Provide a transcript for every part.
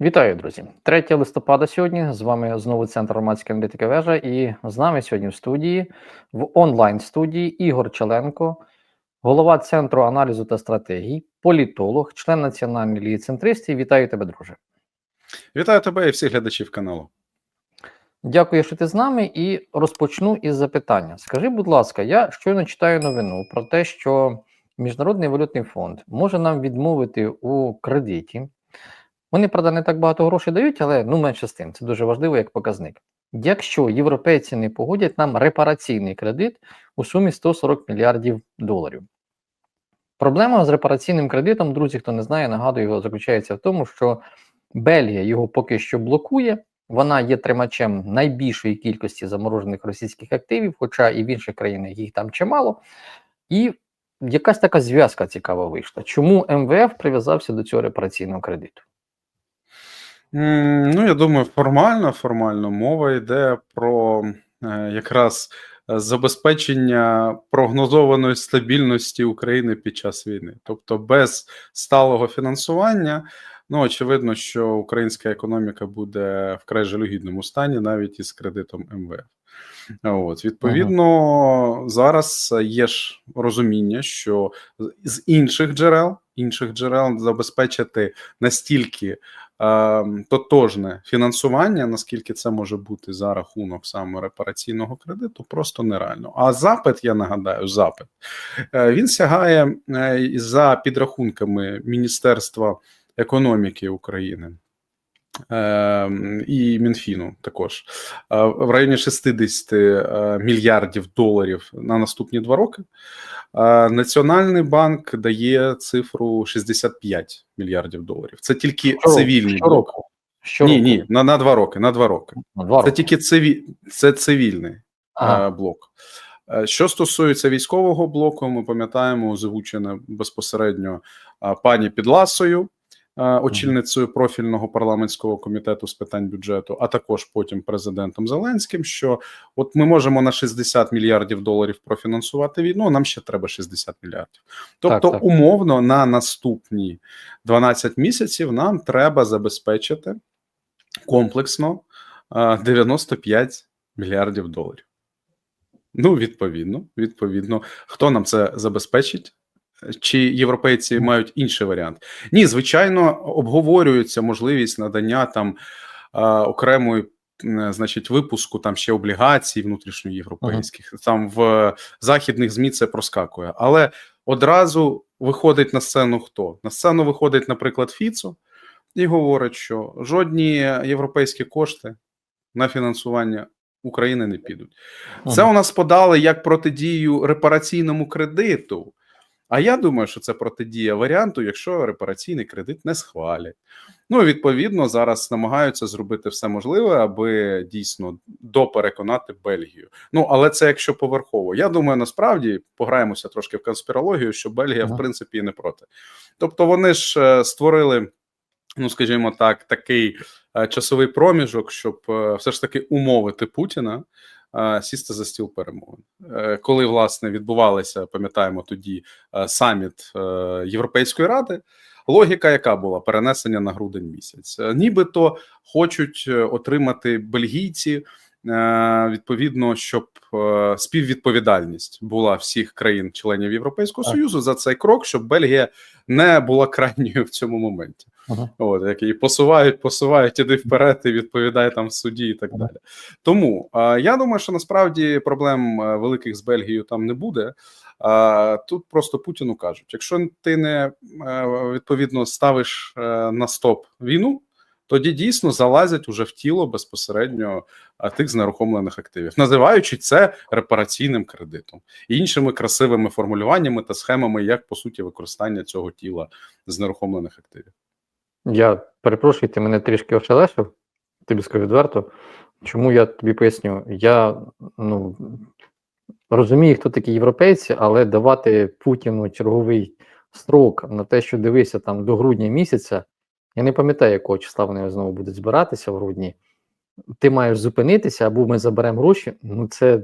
Вітаю, друзі! 3 листопада сьогодні. З вами знову центр громадської аналітики вежа. І з нами сьогодні в студії, в онлайн студії Ігор Челенко, голова центру аналізу та стратегій, політолог, член Національної ліги центристів. Вітаю тебе, друже. Вітаю тебе і всіх глядачів каналу. Дякую, що ти з нами. І розпочну із запитання. Скажи, будь ласка, я щойно читаю новину про те, що Міжнародний валютний фонд може нам відмовити у кредиті. Вони, правда, не так багато грошей дають, але ну менше з тим. Це дуже важливо як показник. Якщо європейці не погодять нам репараційний кредит у сумі 140 мільярдів доларів. Проблема з репараційним кредитом, друзі, хто не знає, нагадую, його заключається в тому, що Бельгія його поки що блокує. Вона є тримачем найбільшої кількості заморожених російських активів, хоча і в інших країнах їх там чимало. І якась така зв'язка цікава вийшла. Чому МВФ прив'язався до цього репараційного кредиту? Ну, я думаю, формально, формально мова йде про е, якраз е, забезпечення прогнозованої стабільності України під час війни. Тобто, без сталого фінансування, ну очевидно, що українська економіка буде вкрай жалюгідному стані, навіть із кредитом МВФ. От, Відповідно, ага. зараз є ж розуміння, що з інших джерел інших джерел забезпечити настільки е, тотожне фінансування, наскільки це може бути за рахунок саме репараційного кредиту, просто нереально. А запит, я нагадаю, запит е, він сягає е, за підрахунками Міністерства економіки України. Ем, і Мінфіну також в районі 60 е, мільярдів доларів на наступні два роки. Національний банк дає цифру 65 мільярдів доларів. Це тільки Що цивільний що блок. Що ні, ні, на на два роки. На два роки. На два це роки. тільки циві... це цивільний Ага. е, блок. Е, Що стосується військового блоку, ми пам'ятаємо озвучене безпосередньо е, пані Підласою, е, очільницею профільного парламентського комітету з питань бюджету, а також потім президентом Зеленським. Що от ми можемо на 60 мільярдів доларів профінансувати війну. Нам ще треба 60 мільярдів. Тобто, так. умовно, на наступні 12 місяців нам треба забезпечити комплексно е, 95 мільярдів доларів. Ну, відповідно, відповідно, хто нам це забезпечить? Чи європейці мають інший варіант? Ні, звичайно, обговорюється можливість надання там окремої, значить, випуску там ще облігацій внутрішньоєвропейських. Там в західних змі це проскакує. Але одразу виходить на сцену хто? На сцену виходить, наприклад, Фіцо і говорить, що жодні європейські кошти на фінансування України не підуть. Це Ага. у нас подали як протидію репараційному кредиту. А я думаю, що це протидія варіанту, якщо репараційний кредит не схвалять. Ну, відповідно, зараз намагаються зробити все можливе, аби дійсно допереконати Бельгію. Ну, але це якщо поверхово. Я думаю, насправді пограємося трошки в конспірологію, що Бельгія, Ага. в принципі, і не проти. Тобто, вони ж е, створили, ну скажімо так, такий е, часовий проміжок, щоб е, все ж таки умовити Путіна. Е, Сісти за стіл перемовин, Е, коли власне відбувалися, пам'ятаємо тоді е, саміт Європейської ради. Логіка, яка була перенесення на грудень місяць, нібито хочуть отримати бельгійці відповідно, щоб співвідповідальність була всіх країн-членів Європейського Так. союзу за цей крок, щоб Бельгія не була крайньою в цьому моменті. Ага. От які посувають, посувають, іди вперед і відповідай там в суді і так Ага. далі. Тому я думаю, що насправді проблем е, великих з Бельгією там не буде. А тут просто Путіну кажуть: якщо ти не е, відповідно ставиш е, на стоп війну, тоді дійсно залазять уже в тіло безпосередньо тих знерухомлених активів, називаючи це репараційним кредитом і іншими красивими формулюваннями та схемами, як по суті використання цього тіла знерухомлених активів. Я перепрошую, ти мене трішки ошелешив, тобі скажу відверто. Чому я тобі поясню? Я ну, розумію, хто такі європейці, але давати Путіну черговий строк на те, що дивися там до грудня місяця, я не пам'ятаю, якого числа вони знову будуть збиратися в грудні. Ти маєш зупинитися, або ми заберемо гроші. Ну, це,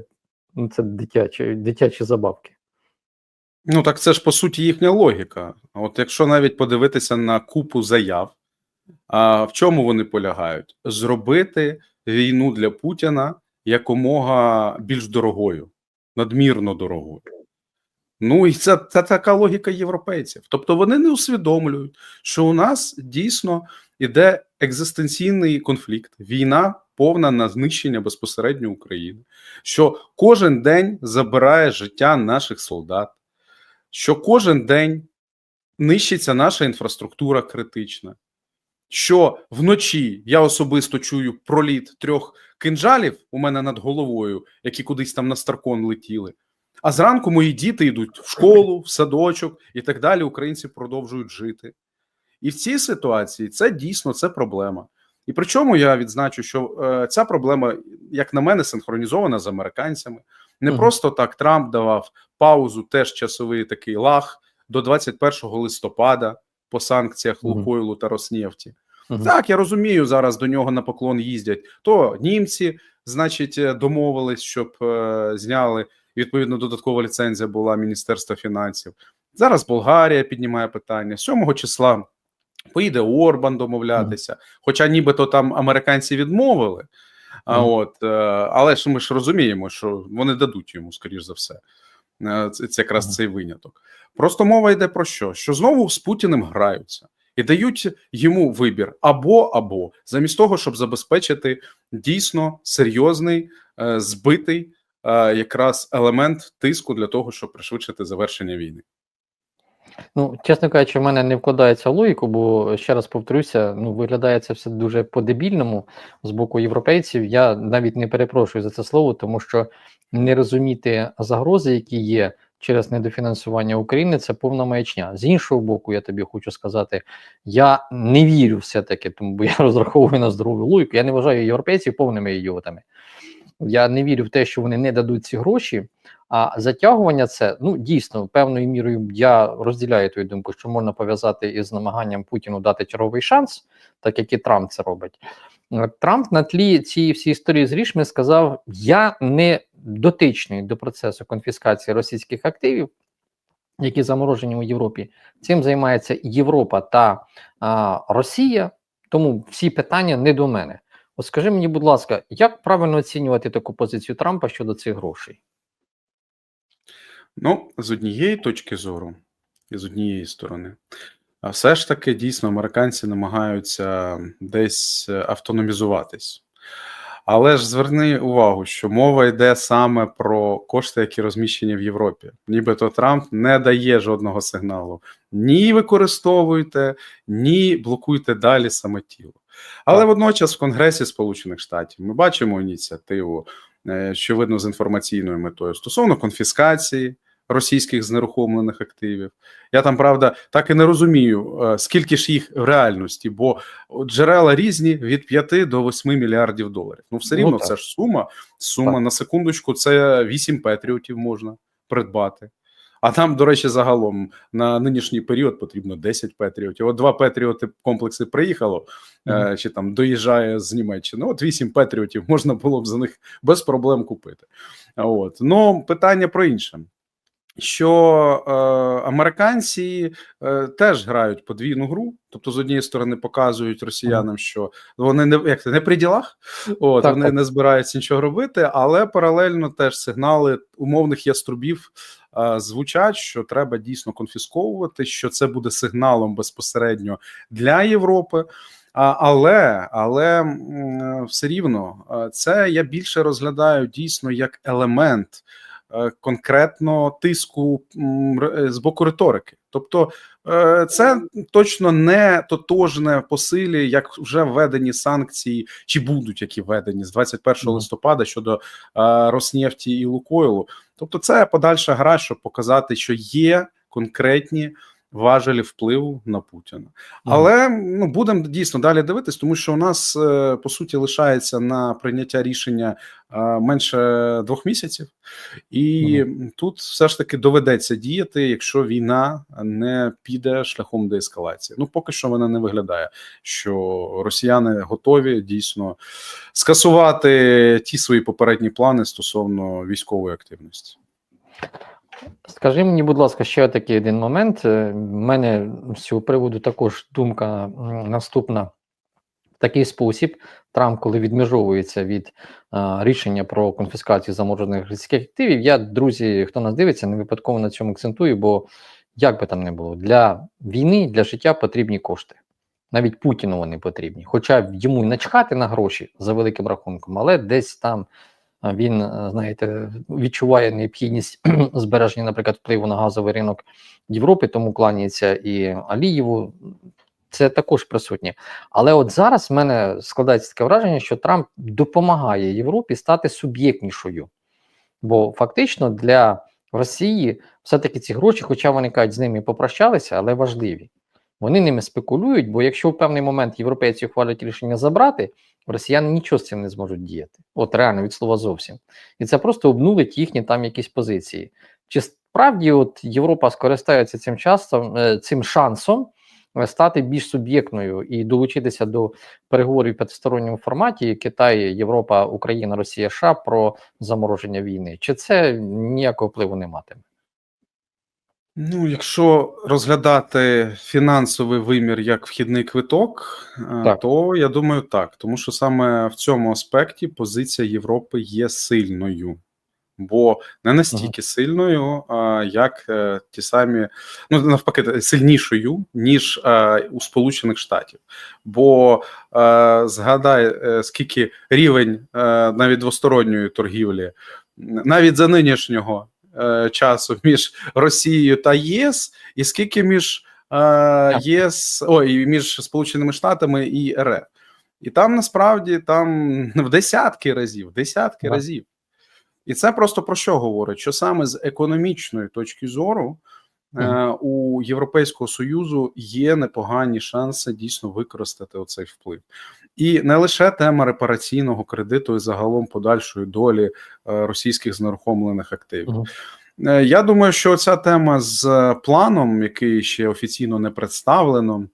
ну, це дитячі, дитячі забавки. Ну так це ж по суті їхня логіка. От якщо навіть подивитися на купу заяв А в чому вони полягають? Зробити війну для Путіна якомога більш дорогою, надмірно дорогою. Ну і це, це така логіка європейців. Тобто вони не усвідомлюють, що у нас дійсно іде екзистенційний конфлікт, війна повна на знищення безпосередньо України, що кожен день забирає життя наших солдат, що кожен день нищиться наша інфраструктура критична. Що вночі я особисто чую проліт трьох кинжалів у мене над головою, які кудись там на Старкон летіли. А зранку мої діти йдуть в школу, в садочок і так далі. Українці продовжують жити. І в цій ситуації це дійсно це проблема. І причому я відзначу, що е, ця проблема, як на мене, синхронізована з американцями. Не просто так Трамп давав паузу, теж часовий такий лаг до 21 листопада по санкціях. Лукойлу та Роснефті. Так, я розумію, зараз до нього на поклон їздять. То німці, значить, е, домовились, щоб е, зняли відповідно додаткова ліцензія була Міністерства фінансів. Зараз Болгарія піднімає питання 7 числа. Поїде Орбан домовлятися, хоча нібито там американці відмовили. А Мгм. от, е, але ж ми ж розуміємо, що вони дадуть йому, скоріш за все. Це, це якраз Мгм. цей виняток. Просто мова йде про що? Що знову з Путіним граються і дають йому вибір або або замість того, щоб забезпечити дійсно серйозний е, збитий е, якраз елемент тиску для того, щоб пришвидшити завершення війни. Ну, чесно кажучи, в мене не вкладається логіку, бо ще раз повторюся, ну виглядає це все дуже по-дебільному з боку європейців. Я навіть не перепрошую за це слово, тому що не розуміти загрози, які є через недофінансування України, це повна маячня. З іншого боку, я тобі хочу сказати, я не вірю все-таки, тому бо я розраховую на здорову логіку. Я не вважаю європейців повними ідіотами. Я не вірю в те, що вони не дадуть ці гроші. А затягування це ну дійсно певною мірою я розділяю твою думку, що можна пов'язати із намаганням Путіну дати черговий шанс, так як і Трамп це робить. Трамп на тлі цієї всієї історії з рішми сказав: Я не дотичний до процесу конфіскації російських активів, які заморожені у Європі. Цим займається Європа та а, Росія, тому всі питання не до мене. От скажи мені, будь ласка, як правильно оцінювати таку позицію Трампа щодо цих грошей? Ну, з однієї точки зору, і з однієї сторони, все ж таки дійсно американці намагаються десь е, автономізуватись. Але ж зверни увагу, що мова йде саме про кошти, які розміщені в Європі. Нібито Трамп не дає жодного сигналу: ні використовуйте, ні блокуйте далі саме тіло. Але Так. водночас в Конгресі Сполучених Штатів ми бачимо ініціативу, е, що видно з інформаційною метою стосовно конфіскації російських знерухомлених активів. Я там правда так і не розумію, е, скільки ж їх в реальності, бо джерела різні від 5 до 8 мільярдів доларів. Ну, все Ну, рівно так. це ж сума. Сума Так. на секундочку, це 8 петріотів можна придбати. А там, до речі, загалом на нинішній період потрібно 10 петріотів. От два петріоти комплекси приїхало, е, чи там доїжджає з Німеччини. От 8 петріотів можна було б за них без проблем купити. От ну питання про інше. Що е, американці е, теж грають подвійну гру, тобто з однієї сторони показують росіянам, що вони не як це не при ділах, от Так, вони так. не збираються нічого робити, але паралельно теж сигнали умовних яструбів е, звучать, що треба дійсно конфісковувати, що це буде сигналом безпосередньо для Європи. Але але все рівно е, це я більше розглядаю дійсно як елемент е, конкретно тиску е, з боку риторики. Тобто е, це точно не тотожне по силі, як вже введені санкції, чи будуть які введені з 21 Мгм. листопада щодо е, Роснефті і Лукойлу. Тобто, це подальша гра, щоб показати, що є конкретні важелі впливу на Путіна. Але ну будемо дійсно далі дивитись, тому що у нас е, по суті лишається на прийняття рішення е, менше двох місяців, і тут все ж таки доведеться діяти, якщо війна не піде шляхом деескалації. Ну поки що вона не виглядає, що росіяни готові дійсно скасувати ті свої попередні плани стосовно військової активності. Скажи мені, будь ласка, ще такий один момент. Е, В мене з цього приводу також думка наступна. В такий спосіб Трамп, коли відмежовується від а, рішення про конфіскацію заморожених російських активів, я, друзі, хто нас дивиться, не випадково на цьому акцентую, бо як би там не було, для війни, для життя потрібні кошти. Навіть Путіну вони потрібні. Хоча йому й начхати на гроші за великим рахунком, але десь там він, е, знаєте, відчуває необхідність збереження, наприклад, впливу на газовий ринок Європи, тому кланяється і Алієву. Це також присутнє. Але от зараз в мене складається таке враження, що Трамп допомагає Європі стати суб'єктнішою. Бо фактично для Росії все-таки ці гроші, хоча вони кажуть, з ними попрощалися, але важливі. Вони ними спекулюють, бо якщо в певний момент європейці ухвалять рішення забрати, росіяни нічого з цим не зможуть діяти. От реально від слова зовсім. І це просто обнулить їхні там якісь позиції. Чи справді от Європа скористається цим часом, е, цим шансом е, стати більш суб'єктною і долучитися до переговорів в п'ятисторонньому форматі Китай, Європа, Україна, Росія, США про замороження війни? Чи це ніякого впливу не матиме? Ну, якщо розглядати фінансовий вимір як вхідний квиток, е, Так. то я думаю, так. Тому що саме в цьому аспекті позиція Європи є сильною, бо не настільки сильною, як е, ті самі, ну навпаки, сильнішою, ніж е, у Сполучених Штатів. Бо згадай, скільки рівень навіть двосторонньої торгівлі, навіть за нинішнього е, часу між Росією та ЄС, і скільки між е, ЄС, ой, між Сполученими Штатами і РФ. І там насправді там в десятки разів, десятки так. разів. І це просто про що говорить? Що саме з економічної точки зору. У Європейського Союзу є непогані шанси дійсно використати оцей вплив. І не лише тема репараційного кредиту і загалом подальшої долі е, російських знерухомлених активів. Е, Я думаю, що ця тема з е, планом, який ще офіційно не представлено.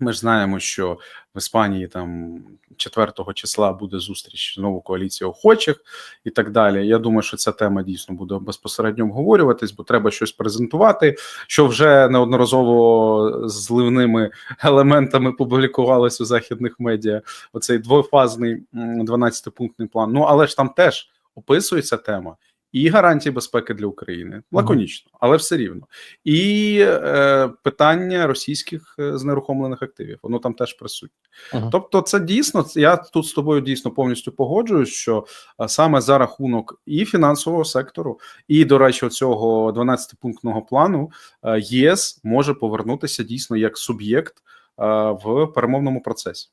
Ми ж знаємо, що в Іспанії там 4 числа буде зустріч знову коаліції охочих і так далі. Я думаю, що ця тема дійсно буде безпосередньо обговорюватись, бо треба щось презентувати, що вже неодноразово зливними елементами публікувалось у західних медіа. Оцей двофазний 12-пунктний план. Ну але ж там теж описується тема. І гарантії безпеки для України лаконічно, але все рівно. І е, питання російських е, знерухомлених активів, воно там теж присутнє. Мгм. Тобто, це дійсно я тут з тобою дійсно повністю погоджуюсь, що саме за рахунок і фінансового сектору, і до речі, цього 12-пунктного плану е, ЄС може повернутися дійсно як суб'єкт е, в перемовному процесі.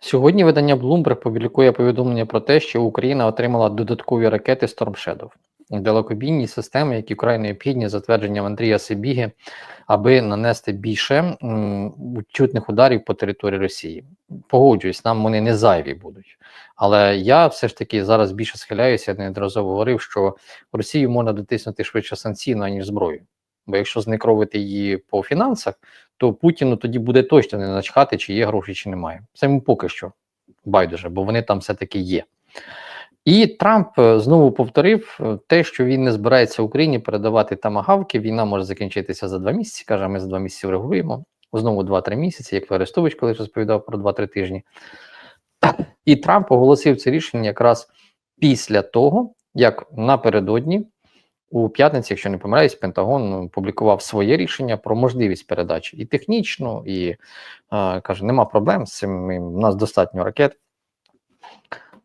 Сьогодні видання Bloomberg публікує повідомлення про те, що Україна отримала додаткові ракети Storm Shadow далекобійні системи, які вкрай необхідні за твердженням Андрія Сибіги, аби нанести більше чутних ударів по території Росії. Погоджуюсь, нам вони не зайві будуть. Але я все ж таки зараз більше схиляюся, я неодноразово говорив, що Росію можна дотиснути швидше санкційно, аніж зброю. Бо якщо знекровити її по фінансах, то Путіну тоді буде точно не начхати, чи є гроші, чи немає. Це йому поки що байдуже, бо вони там все-таки є. І Трамп е, знову повторив е, те, що він не збирається Україні передавати тамагавки. Війна може закінчитися за два місяці. Каже, ми за два місяці врегулюємо. Знову 2-3 місяці, як Арестович колись розповідав про 2-3 тижні. І Трамп оголосив це рішення якраз після того, як напередодні у п'ятниці, якщо не помиляюсь, Пентагон ну, публікував своє рішення про можливість передачі і технічну, і е, каже, нема проблем з цим. У нас достатньо ракет.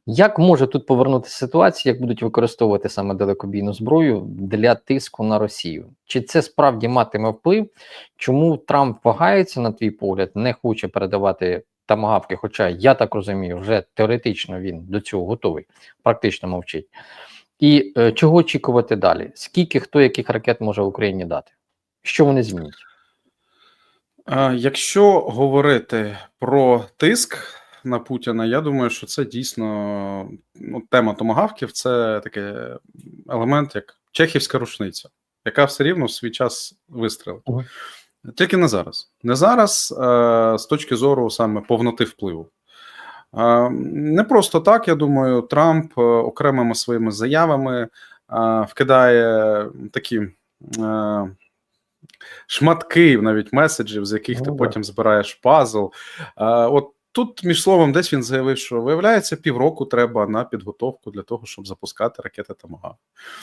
Як може тут повернутися ситуація, як будуть використовувати саме далекобійну зброю для тиску на Росію? Чи це справді матиме вплив? Чому Трамп вагається, на твій погляд, не хоче передавати тамагавки? Хоча я так розумію, вже теоретично він до цього готовий, практично мовчить. І е, чого очікувати далі? Скільки хто яких ракет може Україні дати? Що вони змінять? Якщо говорити про тиск на Путіна, я думаю, що це дійсно ну, тема томагавків це такий елемент, як чехівська рушниця, яка все рівно в свій час вистрілить. Тільки не зараз. Не зараз, е, з точки зору саме повноти впливу. Е, Не просто так, я думаю, Трамп е, окремими своїми заявами е, вкидає такі шматки, навіть меседжів, з яких Ну, ти да. потім збираєш пазл. От тут, між словом, десь він заявив, що виявляється, півроку треба на підготовку для того, щоб запускати ракети Тамагав.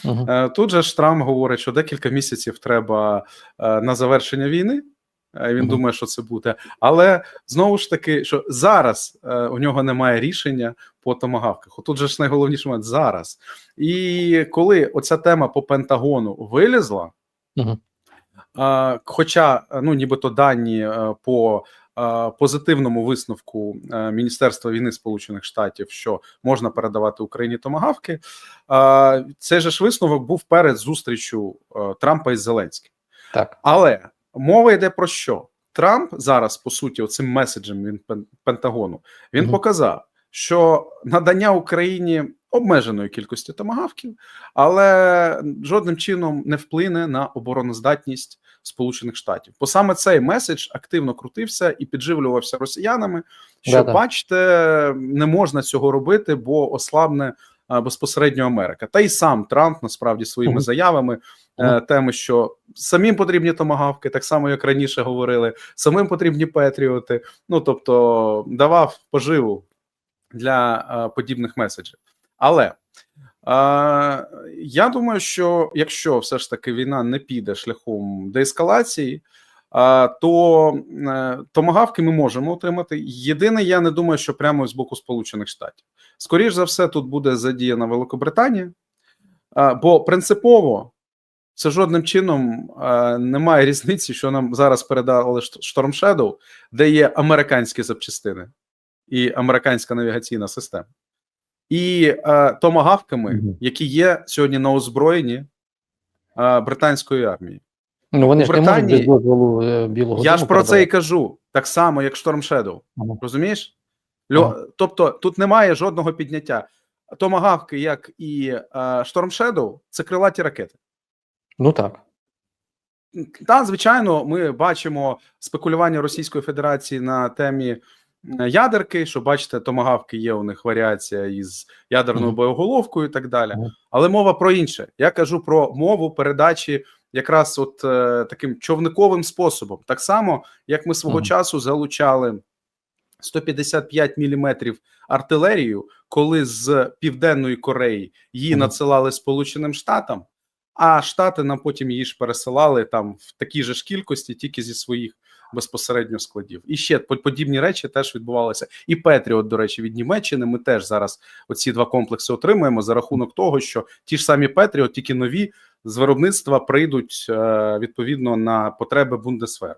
Мгм. Е, Тут же ж Трамп говорить, що декілька місяців треба на завершення війни. Він думає, що це буде. Але знову ж таки, що зараз е, у нього немає рішення по томагавках. Тут же ж найголовніше момент зараз. І коли оця тема по Пентагону вилізла, е, хоча ну нібито дані е, по е, позитивному висновку е, Міністерства війни Сполучених Штатів, що можна передавати Україні томагавки, е, цей же ж висновок був перед зустрічю е, Трампа із Зеленським. Так. Але мова йде про що? Трамп зараз, по суті, оцим меседжем він Пен- Пентагону він Мгм. показав, що надання Україні обмеженої кількості томагавків, але жодним чином не вплине на обороноздатність Сполучених Штатів. Бо саме цей меседж активно крутився і підживлювався росіянами. Що Да-да. бачите, не можна цього робити, бо ослабне безпосередньо Америка. Та й сам Трамп насправді своїми заявами е, теми, що самим потрібні томагавки, так само як раніше говорили, самим потрібні петріоти. Ну тобто давав поживу для е, подібних меседжів. Але е, я думаю, що якщо все ж таки війна не піде шляхом деескалації, е, то е, томагавки ми можемо отримати. Єдине, я не думаю, що прямо з боку Сполучених Штатів. Скоріш за все, тут буде задіяна Великобританія, бо принципово це жодним чином немає різниці, що нам зараз передали Storm Shadow, де є американські запчастини і американська навігаційна система, і е, томагавками, які є сьогодні на озброєнні е, британської армії. Ну вони ж не можуть без дозволу е, білого Я ж про це і кажу, так само, як Storm Shadow. Ага. Розумієш? Льо... Тобто тут немає жодного підняття. Томагавки, як і Storm це крилаті ракети. Ну так. Та, звичайно, ми бачимо спекулювання Російської Федерації на темі е, ядерки, що бачите, томагавки є у них варіація із ядерною боєголовкою і так далі. Але мова про інше. Я кажу про мову передачі якраз от е, таким човниковим способом. Так само, як ми свого часу залучали 155 міліметрів артилерію, коли з Південної Кореї її надсилали Сполученим Штатам, а Штати нам потім її ж пересилали там в такій же ж кількості, тільки зі своїх безпосередньо складів. І ще подібні речі теж відбувалися. І Петріот, до речі, від Німеччини. Ми теж зараз оці два комплекси отримуємо за рахунок того, що ті ж самі Петріот, тільки нові. З виробництва прийдуть е, відповідно на потреби Бундесферу.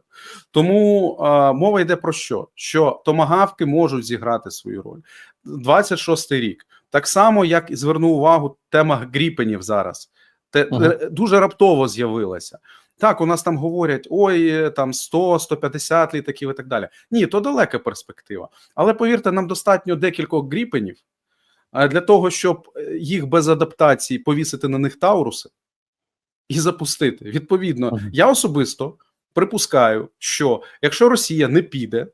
Тому е, мова йде про що? Що томагавки можуть зіграти свою роль. 26-й рік. Так само, як і звернув увагу тема гріпенів зараз. Те Мгм. е, дуже раптово з'явилася. Так, у нас там говорять: ой, там 100, 150 літаків і так далі. Ні, то далека перспектива. Але повірте, нам достатньо декількох гріпенів для того, щоб їх без адаптації повісити на них тауруси і запустити. Відповідно, я особисто припускаю, що якщо Росія не піде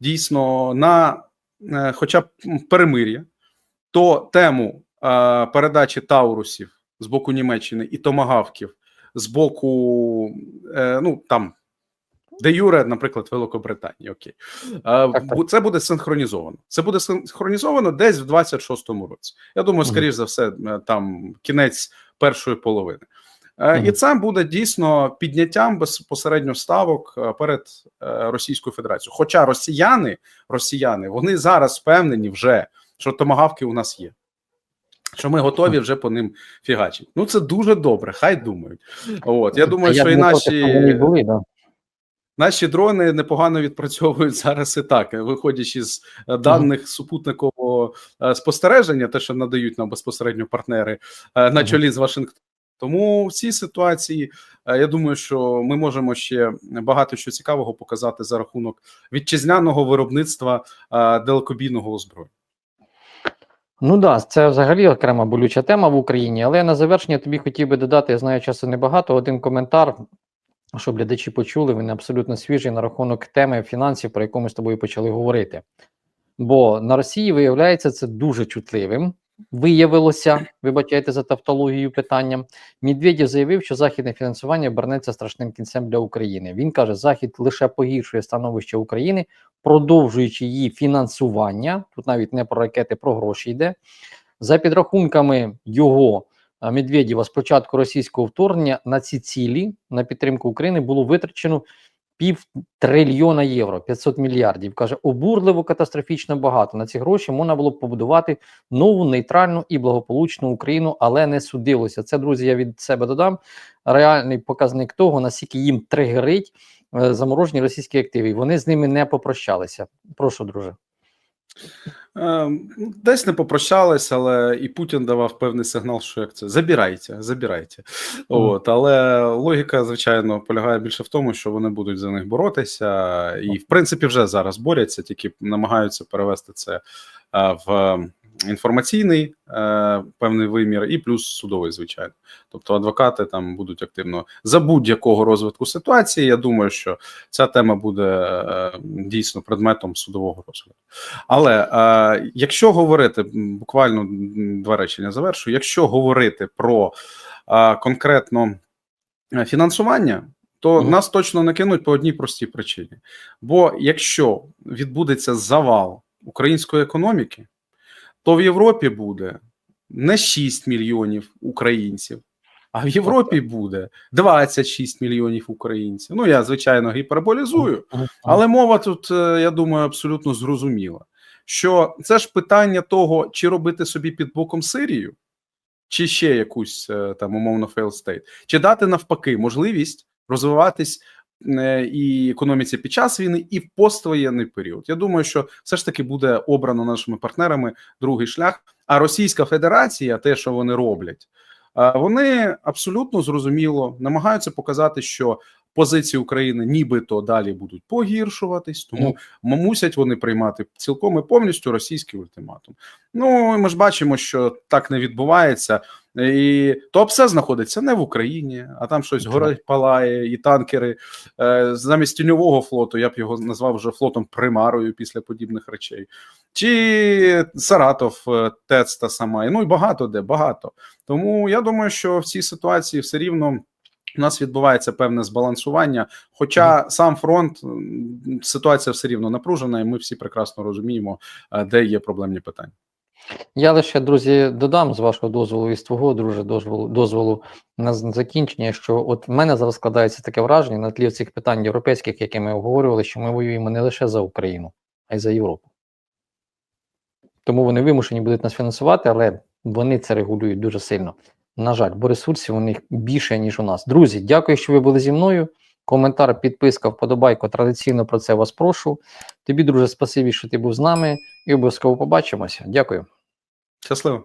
дійсно на е, хоча б перемир'я, то тему е, передачі таурусів з боку Німеччини і томагавків з боку, е, ну там. Де Юре, наприклад, Великобританії, окей, це буде синхронізовано. Це буде синхронізовано десь в 26-му році. Я думаю, скоріш за все, там кінець першої половини. Е, І це буде дійсно підняттям безпосередньо ставок е, перед е, Російською Федерацією. Хоча росіяни, росіяни, вони зараз впевнені вже, що томагавки у нас є. Що ми готові вже по ним фігачити. Ну це дуже добре, хай думають. От я думаю, що і наші були, да. Наші дрони непогано відпрацьовують зараз і так, виходячи з даних супутникового е, спостереження, те, що надають нам безпосередньо партнери на чолі з Вашингтоном. Тому в цій ситуації е, я думаю, що ми можемо ще багато що цікавого показати за рахунок вітчизняного виробництва е, далекобійного озброєння. Ну да, це взагалі окрема болюча тема в Україні. Але на завершення тобі хотів би додати, я знаю, часу небагато. Один коментар, щоб глядачі почули, він абсолютно свіжий на рахунок теми фінансів, про яку ми з тобою почали говорити. Бо на Росії виявляється це дуже чутливим виявилося, вибачайте за тавтологію питання. Медведєв заявив, що західне фінансування обернеться страшним кінцем для України. Він каже, Захід лише погіршує становище України, продовжуючи її фінансування. Тут навіть не про ракети, про гроші йде. За підрахунками його Медведєва, з початку російського вторгнення на ці цілі на підтримку України було витрачено пів трильйона євро, 500 мільярдів. Каже, обурливо катастрофічно багато. На ці гроші можна було б побудувати нову нейтральну і благополучну Україну, але не судилося. Це, друзі, я від себе додам. Реальний показник того, наскільки їм тригерить е, заморожені російські активи. Вони з ними не попрощалися. Прошу, друже. Е, ну, Десь не попрощались, але і Путін давав певний сигнал, що як це забирайте, забирайте. От, але логіка, звичайно, полягає більше в тому, що вони будуть за них боротися, і в принципі вже зараз борються, тільки намагаються перевести це е, в інформаційний е, певний вимір, і плюс судовий, звичайно. Тобто адвокати там будуть активно за будь-якого розвитку ситуації. Я думаю, що ця тема буде е, дійсно предметом судового розгляду. Але е, якщо говорити буквально два речення завершу, якщо говорити про е, конкретно е, фінансування, то Мгм. нас точно не кинуть по одній простій причині. Бо якщо відбудеться завал української економіки, то в Європі буде не 6 мільйонів українців, а в Європі буде 26 мільйонів українців. Ну я звичайно гіперболізую. Але мова тут, е, я думаю, абсолютно зрозуміла. Що це ж питання того, чи робити собі під боком Сирію, чи ще якусь е, там умовно state, чи дати навпаки можливість розвиватись і економіці під час війни, і в поствоєнний період. Я думаю, що все ж таки буде обрано нашими партнерами другий шлях. А Російська Федерація, те, що вони роблять, е, вони абсолютно зрозуміло намагаються показати, що позиції України нібито далі будуть погіршуватись, тому мусять вони приймати цілком і повністю російський ультиматум. Ну ми ж бачимо, що так не відбувається, і то все знаходиться не в Україні, а там щось горить, палає, і танкери е, замість тіньового флоту. Я б його назвав вже флотом примарою після подібних речей. Чи Саратов, е, ТЕЦ та сама, ну і багато де багато. Тому я думаю, що в цій ситуації все рівно. У нас відбувається певне збалансування. Хоча сам фронт ситуація все рівно напружена, і ми всі прекрасно розуміємо, е, де є проблемні питання. Я лише, друзі, додам з вашого дозволу і з твого, друже, дозволу, дозволу на закінчення, що от в мене зараз складається таке враження на тлі цих питань європейських, які ми обговорювали, що ми воюємо не лише за Україну, а й за Європу. Тому вони вимушені будуть нас фінансувати, але вони це регулюють дуже сильно. На жаль, бо ресурсів у них більше, ніж у нас. Друзі, дякую, що ви були зі мною. Коментар, підписка, вподобайку. Традиційно про це вас прошу. Тобі, друже, спасибі, що ти був з нами, і обов'язково побачимося. Дякую. Щасливо.